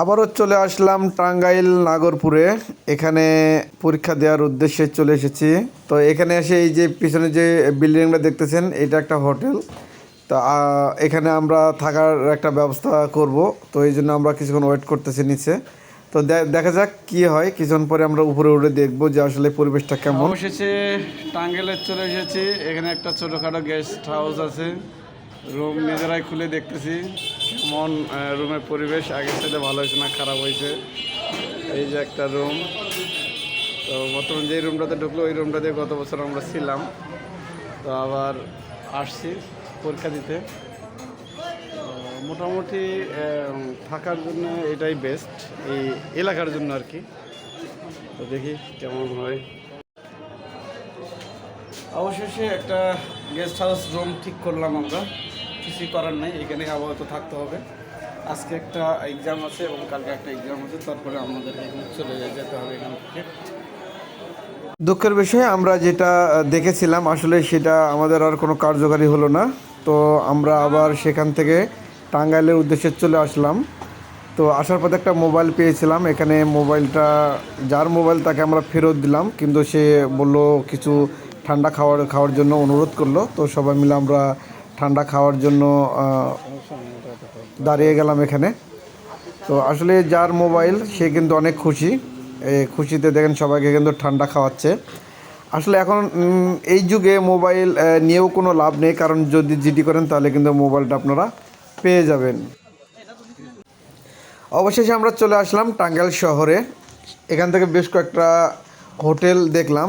আবারও চলে আসলাম টাঙ্গাইল, নাগরপুরে। এখানে পরীক্ষা দেওয়ার উদ্দেশ্যে চলে এসেছি। তো এখানে এসে এই যে পিছনে যে বিল্ডিংটা দেখতেছেন, এটা একটা হোটেল। তো এখানে আমরা থাকার একটা ব্যবস্থা করব। তো এই জন্য আমরা কিছুক্ষণ ওয়েট করতেছি নিচে। তো দেখা যাক কি হয়। কিছুক্ষণ পরে আমরা উপরে উঠে দেখব যে আসলে পরিবেশটা কেমন। অবশেষে টাঙ্গেলে চলে এসেছি। এখানে একটা ছোটোখাটো গেস্ট হাউস আছে। রুম নিজেরাই খুলে দেখতেছি। কেমন রুমের পরিবেশ আগের সাথে ভালো হয়েছে না খারাপ হয়েছে? এই যে একটা রুম। তো বর্তমান যে রুমটাতে ঢুকলো, ওই রুমটাতে গত বছর আমরা ছিলাম। তো আবার আসছি পরীক্ষা দিতে। মোটামুটি থাকার জন্য এটাই বেস্ট এই এলাকার জন্য আর কি। তো দেখি কেমন হয়। অবশেষে একটা গেস্ট হাউস রুম ঠিক করলাম আমরা। কিছুই করার নাই এখানে আপাতত থাকতে হবে। আজকে একটা এক্সাম আছে এবং কালকে একটা এক্সাম আছে, তারপরে আমাদের এখানে চলে যেতে হবে এখান থেকে। দুঃখের বিষয়ে, আমরা যেটা দেখেছিলাম, আসলে সেটা আমাদের আর কোনো কার্যকারী হলো না। তো আমরা আবার সেখান থেকে টাঙ্গাইলের উদ্দেশ্যে চলে আসলাম। তো আসার পথে একটা মোবাইল পেয়েছিলাম, এখানে মোবাইলটা, যার মোবাইল তাকে আমরা ফেরত দিলাম, কিন্তু সে বলল কিছু ঠান্ডা খাওয়ার খাওয়ার জন্য অনুরোধ করল। তো সবাই মিলে আমরা ঠান্ডা খাওয়ার জন্য দাঁড়িয়ে গেলাম এখানে। তো আসলে যার মোবাইল, সে কিন্তু অনেক খুশি। খুশিতে দেখেন সবাইকে কিন্তু ঠান্ডা খাওয়াচ্ছে। আসলে এখন এই যুগে মোবাইল নিয়েও কোনো লাভ নেই, কারণ যদি জিডি করেন, তাহলে কিন্তু মোবাইলটা আপনারা পেয়ে যাবেন। অবশেষে আমরা চলে আসলাম টাঙ্গাইল শহরে। এখান থেকে বেশ কয়েকটা হোটেল দেখলাম।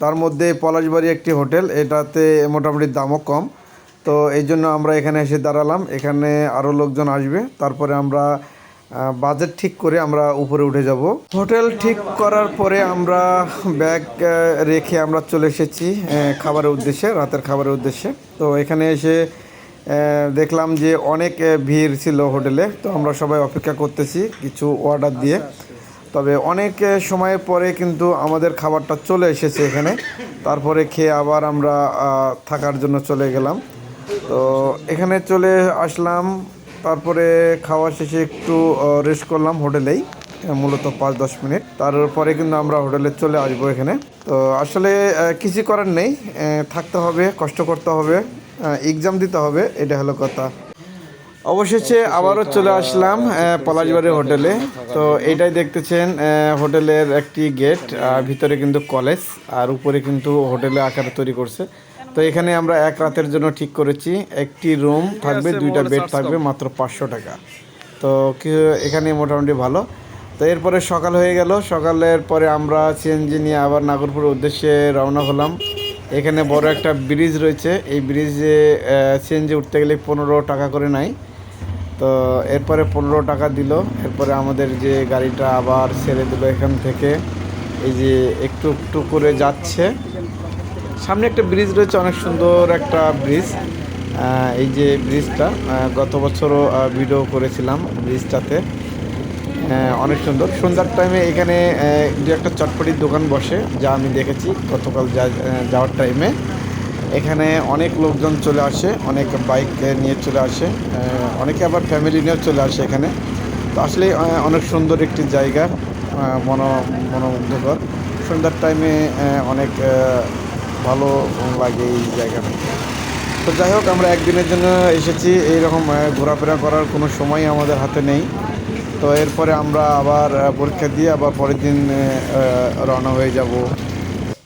তার মধ্যে পলাশবাড়ি একটি হোটেল, এটাতে মোটামুটি দামও কম। তো এই জন্য আমরা এখানে এসে দাঁড়ালাম। এখানে আরও লোকজন আসবে। তারপরে আমরা বাজেট ঠিক করে আমরা উপরে উঠে যাব। হোটেল ঠিক করার পরে আমরা ব্যাগ রেখে আমরা চলে এসেছি খাবারের উদ্দেশ্যে রাতের খাবারের উদ্দেশ্যে। তো এখানে এসে দেখলাম যে অনেক ভিড় ছিল হোটেলে। তো আমরা সবাই অপেক্ষা করতেছি কিছু অর্ডার দিয়ে। তবে অনেক আহ, সময় পরে কিন্তু আমাদের খাবারটা চলে এসেছে এখানে। তারপরে খেয়ে আবার আমরা থাকার জন্য চলে গেলাম। তো এখানে চলে আসলাম, তারপরে খাওয়া শেষে একটু রেস্ট করলাম হোটেলেই মূলত পাঁচ দশ মিনিট। তারপরে কিন্তু আমরা হোটেলে চলে আসব এখানে। তো আসলে কিছু করার নেই থাকতে হবে, কষ্ট করতে হবে এক্সাম দিতে হবে, এটা হলো কথা। অবশেষে আবারও চলে আসলাম পলাশবাড়ি হোটেলে। তো এটাই দেখতেছেন হোটেলের একটি গেট ভিতরে কিন্তু কলেজ আর উপরে কিন্তু হোটেলে আকারে তৈরি করছে। তো এখানে আমরা এক রাতের জন্য ঠিক করেছি। একটি রুম থাকবে দুইটা বেড থাকবে মাত্র পাঁচশো টাকা। তো কি এখানে মোটামুটি ভালো। তো এরপরে সকাল হয়ে গেল। সকালের পরে আমরা সিএনজি নিয়ে আবার নাগরপুরের উদ্দেশ্যে রওনা হলাম। এখানে বড় একটা ব্রিজ রয়েছে। এই ব্রিজে সিএনজি উঠতে গেলে পনেরো টাকা করে নাই তো এরপরে পনেরো টাকা দিল। এরপরে আমাদের যে গাড়িটা আবার ছেড়ে দিল এখান থেকে। এই যে একটু একটু করে যাচ্ছে। সামনে একটা ব্রিজ রয়েছে, অনেক সুন্দর একটা ব্রিজ। এই যে ব্রিজটা গত বছরও ভিডিও করেছিলাম ব্রিজটাতে। অনেক সুন্দর। সন্ধ্যার টাইমে এখানে দু একটা চটপটির দোকান বসে, যা আমি দেখেছি গতকাল যাওয়ার টাইমে এখানে অনেক লোকজন চলে আসে, অনেক বাইক নিয়ে চলে আসে অনেকে আবার ফ্যামিলি নিয়েও চলে আসে এখানে। তো আসলে অনেক সুন্দর একটি জায়গা মন, মনোমুগ্ধকর। সন্ধ্যার টাইমে অনেক ভালো লাগে এই জায়গাটা তো যাই হোক, আমরা একদিনের জন্য এসেছি, এইরকম ঘোরাফেরা করার কোনো সময় আমাদের হাতে নেই। তো এরপরে আমরা আবার পরীক্ষা দিয়ে আবার পরের দিন রওনা হয়ে যাব।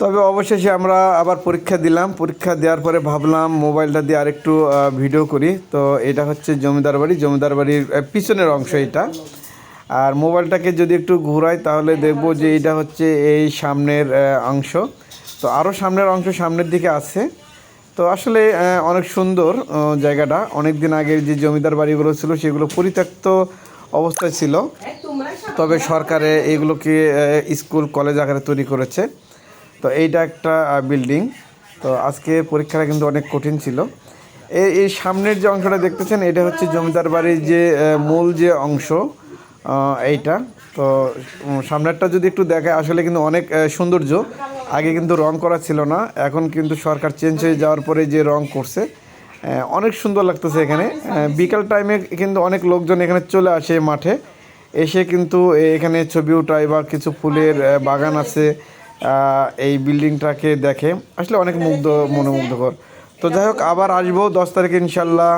তবে অবশেষে আমরা আবার পরীক্ষা দিলাম। পরীক্ষা দেওয়ার পরে ভাবলাম, মোবাইলটা দিয়ে আরেকটু ভিডিও করি। তো এটা হচ্ছে জমিদার বাড়ি। জমিদার বাড়ির পিছনের অংশ এটা। আর মোবাইলটাকে যদি একটু ঘোরাই, তাহলে দেখব যে এটা হচ্ছে এই সামনের অংশ। তো আরও সামনের অংশ সামনের দিকে আছে। তো আসলে অনেক সুন্দর জায়গাটা। অনেক দিন আগে যে জমিদার বাড়িগুলো ছিল, সেগুলো পরিত্যক্ত অবস্থায় ছিল। তবে সরকারে এগুলোকে স্কুল, কলেজ আকারে তৈরি করেছে। তো এইটা একটা বিল্ডিং। তো আজকে পরীক্ষাটা কিন্তু অনেক কঠিন ছিল। এই এই সামনের যে অংশটা দেখতেছেন, এটা হচ্ছে জমিদার বাড়ির যে মূল যে অংশ এইটা। তো সামনেরটা যদি একটু দেখায়, আসলে কিন্তু অনেক সৌন্দর্য। আগে কিন্তু রং করা ছিল না, এখন কিন্তু সরকার চেঞ্জ হয়ে যাওয়ার পরে যে রং করছে অনেক সুন্দর লাগতেছে এখানে। বিকাল টাইমে কিন্তু অনেক লোকজন এখানে চলে আসে মাঠে, এসে কিন্তু এখানে ছবি উঠায় বা কিছু ফুলের বাগান আছে এই বিল্ডিংটাকে দেখে। আসলে অনেক মুগ্ধ, মনোমুগ্ধকর। তো যাই হোক, আবার আসব দশ তারিখে ইনশাল্লাহ।